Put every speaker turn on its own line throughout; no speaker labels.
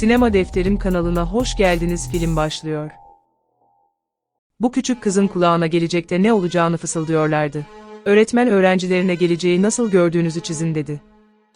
Sinema Defterim kanalına hoş geldiniz film başlıyor. Bu küçük kızın kulağına gelecekte ne olacağını fısıldıyorlardı. Öğretmen öğrencilerine geleceği nasıl gördüğünüzü çizin dedi.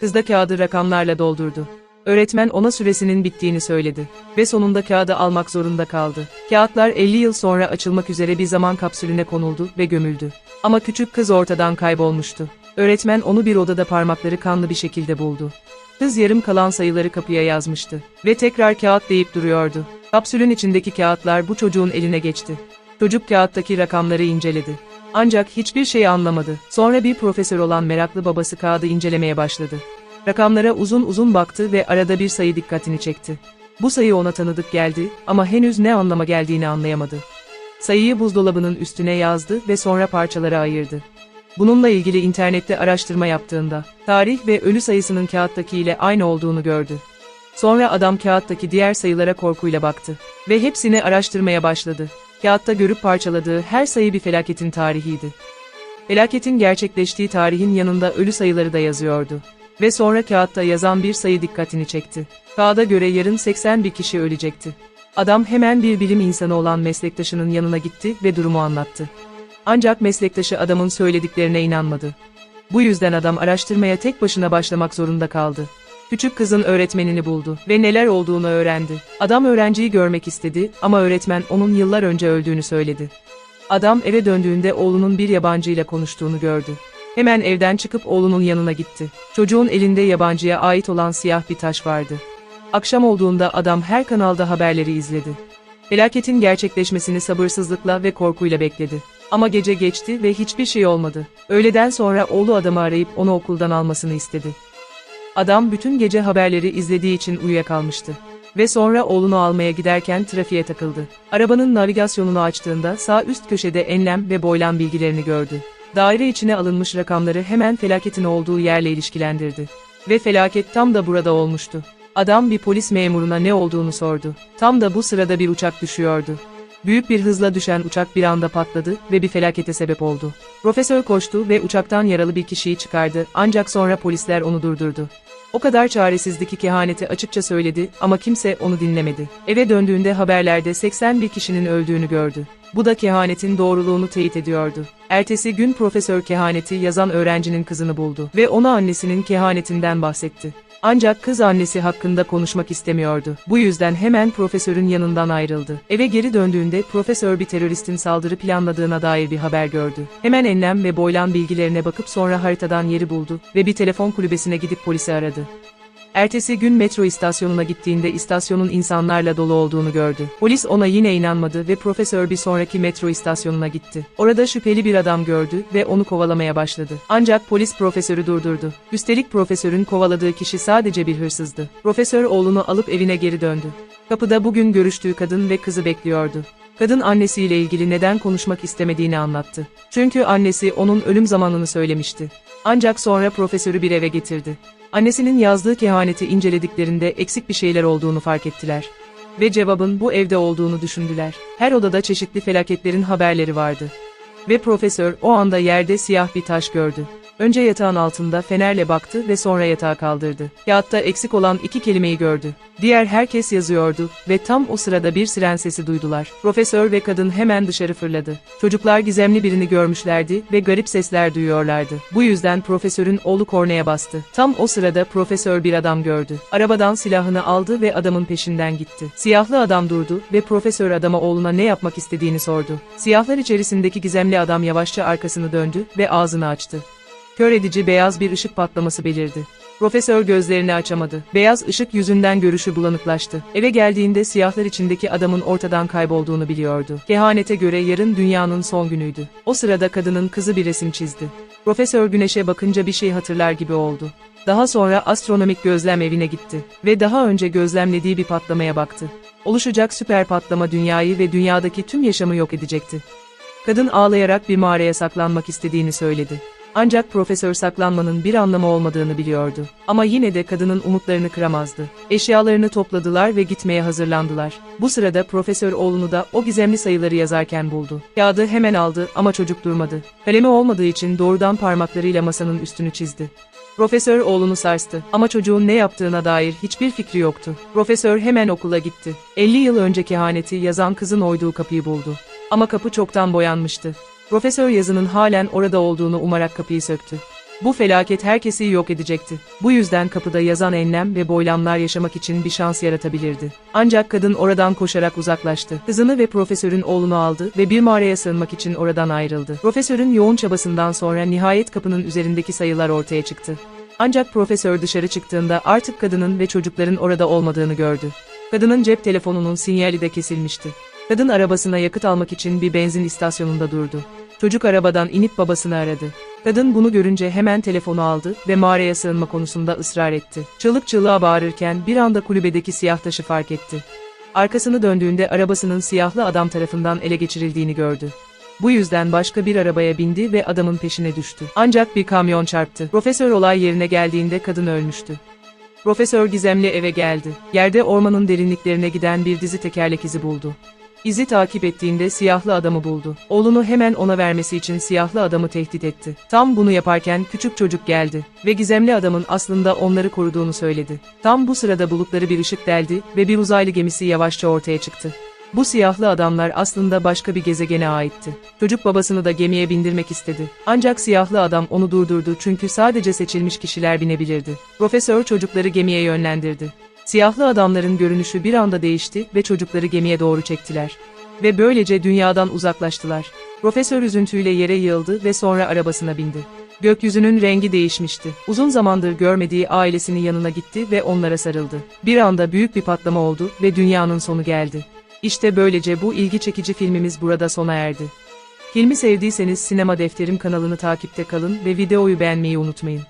Kız da kağıdı rakamlarla doldurdu. Öğretmen ona süresinin bittiğini söyledi ve sonunda kağıdı almak zorunda kaldı. Kağıtlar 50 yıl sonra açılmak üzere bir zaman kapsülüne konuldu ve gömüldü. Ama küçük kız ortadan kaybolmuştu. Öğretmen onu bir odada parmakları kanlı bir şekilde buldu. Kız yarım kalan sayıları kapıya yazmıştı ve tekrar kağıt deyip duruyordu. Kapsülün içindeki kağıtlar bu çocuğun eline geçti. Çocuk kağıttaki rakamları inceledi. Ancak hiçbir şey anlamadı. Sonra bir profesör olan meraklı babası kağıdı incelemeye başladı. Rakamlara uzun uzun baktı ve arada bir sayı dikkatini çekti. Bu sayı ona tanıdık geldi ama henüz ne anlama geldiğini anlayamadı. Sayıyı buzdolabının üstüne yazdı ve sonra parçalara ayırdı. Bununla ilgili internette araştırma yaptığında, tarih ve ölü sayısının kağıttaki ile aynı olduğunu gördü. Sonra adam kağıttaki diğer sayılara korkuyla baktı ve hepsini araştırmaya başladı. Kağıtta görüp parçaladığı her sayı bir felaketin tarihiydi. Felaketin gerçekleştiği tarihin yanında ölü sayıları da yazıyordu. Ve sonra kağıtta yazan bir sayı dikkatini çekti. Kağıda göre yarın 80 bir kişi ölecekti. Adam hemen bir bilim insanı olan meslektaşının yanına gitti ve durumu anlattı. Ancak meslektaşı adamın söylediklerine inanmadı. Bu yüzden adam araştırmaya tek başına başlamak zorunda kaldı. Küçük kızın öğretmenini buldu ve neler olduğunu öğrendi. Adam öğrenciyi görmek istedi ama öğretmen onun yıllar önce öldüğünü söyledi. Adam eve döndüğünde oğlunun bir yabancıyla konuştuğunu gördü. Hemen evden çıkıp oğlunun yanına gitti. Çocuğun elinde yabancıya ait olan siyah bir taş vardı. Akşam olduğunda adam her kanalda haberleri izledi. Felaketin gerçekleşmesini sabırsızlıkla ve korkuyla bekledi. Ama gece geçti ve hiçbir şey olmadı. Öğleden sonra oğlu adamı arayıp onu okuldan almasını istedi. Adam bütün gece haberleri izlediği için uyuyakalmıştı. Ve sonra oğlunu almaya giderken trafiğe takıldı. Arabanın navigasyonunu açtığında sağ üst köşede enlem ve boylam bilgilerini gördü. Daire içine alınmış rakamları hemen felaketin olduğu yerle ilişkilendirdi. Ve felaket tam da burada olmuştu. Adam bir polis memuruna ne olduğunu sordu. Tam da bu sırada bir uçak düşüyordu. Büyük bir hızla düşen uçak bir anda patladı ve bir felakete sebep oldu. Profesör koştu ve uçaktan yaralı bir kişiyi çıkardı ancak sonra polisler onu durdurdu. O kadar çaresizdi ki kehaneti açıkça söyledi ama kimse onu dinlemedi. Eve döndüğünde haberlerde 81 kişinin öldüğünü gördü. Bu da kehanetin doğruluğunu teyit ediyordu. Ertesi gün profesör kehaneti yazan öğrencinin kızını buldu ve ona annesinin kehanetinden bahsetti. Ancak kız annesi hakkında konuşmak istemiyordu. Bu yüzden hemen profesörün yanından ayrıldı. Eve geri döndüğünde profesör bir teröristin saldırı planladığına dair bir haber gördü. Hemen enlem ve boylan bilgilerine bakıp sonra haritadan yeri buldu ve bir telefon kulübesine gidip polisi aradı. Ertesi gün metro istasyonuna gittiğinde istasyonun insanlarla dolu olduğunu gördü. Polis ona yine inanmadı ve profesör bir sonraki metro istasyonuna gitti. Orada şüpheli bir adam gördü ve onu kovalamaya başladı. Ancak polis profesörü durdurdu. Üstelik profesörün kovaladığı kişi sadece bir hırsızdı. Profesör oğlunu alıp evine geri döndü. Kapıda bugün görüştüğü kadın ve kızı bekliyordu. Kadın annesiyle ilgili neden konuşmak istemediğini anlattı. Çünkü annesi onun ölüm zamanını söylemişti. Ancak sonra profesörü bir eve getirdi. Annesinin yazdığı kehaneti incelediklerinde eksik bir şeyler olduğunu fark ettiler. Ve cevabın bu evde olduğunu düşündüler. Her odada çeşitli felaketlerin haberleri vardı. Ve profesör o anda yerde siyah bir taş gördü. Önce yatağın altında fenerle baktı ve sonra yatağı kaldırdı. Kağıtta eksik olan iki kelimeyi gördü. Diğer herkes yazıyordu ve tam o sırada bir siren sesi duydular. Profesör ve kadın hemen dışarı fırladı. Çocuklar gizemli birini görmüşlerdi ve garip sesler duyuyorlardı. Bu yüzden profesörün oğlu korneye bastı. Tam o sırada profesör bir adam gördü. Arabadan silahını aldı ve adamın peşinden gitti. Siyahlı adam durdu ve profesör adama oğluna ne yapmak istediğini sordu. Siyahlar içerisindeki gizemli adam yavaşça arkasını döndü ve ağzını açtı. Kör edici beyaz bir ışık patlaması belirdi. Profesör gözlerini açamadı. Beyaz ışık yüzünden görüşü bulanıklaştı. Eve geldiğinde siyahlar içindeki adamın ortadan kaybolduğunu biliyordu. Kehanete göre yarın dünyanın son günüydü. O sırada kadının kızı bir resim çizdi. Profesör güneşe bakınca bir şey hatırlar gibi oldu. Daha sonra astronomik gözlem evine gitti ve daha önce gözlemlediği bir patlamaya baktı. Oluşacak süper patlama dünyayı ve dünyadaki tüm yaşamı yok edecekti. Kadın ağlayarak bir mağaraya saklanmak istediğini söyledi. Ancak profesör saklanmanın bir anlamı olmadığını biliyordu. Ama yine de kadının umutlarını kıramazdı. Eşyalarını topladılar ve gitmeye hazırlandılar. Bu sırada profesör oğlunu da o gizemli sayıları yazarken buldu. Kağıdı hemen aldı ama çocuk durmadı. Kalemi olmadığı için doğrudan parmaklarıyla masanın üstünü çizdi. Profesör oğlunu sarstı ama çocuğun ne yaptığına dair hiçbir fikri yoktu. Profesör hemen okula gitti. 50 yıl önce kehaneti yazan kızın oyduğu kapıyı buldu. Ama kapı çoktan boyanmıştı. Profesör yazının halen orada olduğunu umarak kapıyı söktü. Bu felaket herkesi yok edecekti. Bu yüzden kapıda yazan enlem ve boylamlar yaşamak için bir şans yaratabilirdi. Ancak kadın oradan koşarak uzaklaştı. Kızını ve profesörün oğlunu aldı ve bir mağaraya sığınmak için oradan ayrıldı. Profesörün yoğun çabasından sonra nihayet kapının üzerindeki sayılar ortaya çıktı. Ancak profesör dışarı çıktığında artık kadının ve çocukların orada olmadığını gördü. Kadının cep telefonunun sinyali de kesilmişti. Kadın arabasına yakıt almak için bir benzin istasyonunda durdu. Çocuk arabadan inip babasını aradı. Kadın bunu görünce hemen telefonu aldı ve mağaraya sığınma konusunda ısrar etti. Çığlık çığlığa bağırırken bir anda kulübedeki siyah taşı fark etti. Arkasını döndüğünde arabasının siyahlı adam tarafından ele geçirildiğini gördü. Bu yüzden başka bir arabaya bindi ve adamın peşine düştü. Ancak bir kamyon çarptı. Profesör olay yerine geldiğinde kadın ölmüştü. Profesör gizemli eve geldi. Yerde ormanın derinliklerine giden bir dizi tekerlek izi buldu. İzi takip ettiğinde siyahlı adamı buldu. Oğlunu hemen ona vermesi için siyahlı adamı tehdit etti. Tam bunu yaparken küçük çocuk geldi ve gizemli adamın aslında onları koruduğunu söyledi. Tam bu sırada bulutları bir ışık deldi ve bir uzaylı gemisi yavaşça ortaya çıktı. Bu siyahlı adamlar aslında başka bir gezegene aitti. Çocuk babasını da gemiye bindirmek istedi. Ancak siyahlı adam onu durdurdu çünkü sadece seçilmiş kişiler binebilirdi. Profesör çocukları gemiye yönlendirdi. Siyahlı adamların görünüşü bir anda değişti ve çocukları gemiye doğru çektiler. Ve böylece dünyadan uzaklaştılar. Profesör üzüntüyle yere yığıldı ve sonra arabasına bindi. Gökyüzünün rengi değişmişti. Uzun zamandır görmediği ailesinin yanına gitti ve onlara sarıldı. Bir anda büyük bir patlama oldu ve dünyanın sonu geldi. İşte böylece bu ilgi çekici filmimiz burada sona erdi. Filmi sevdiyseniz Sinema Defterim kanalını takipte kalın ve videoyu beğenmeyi unutmayın.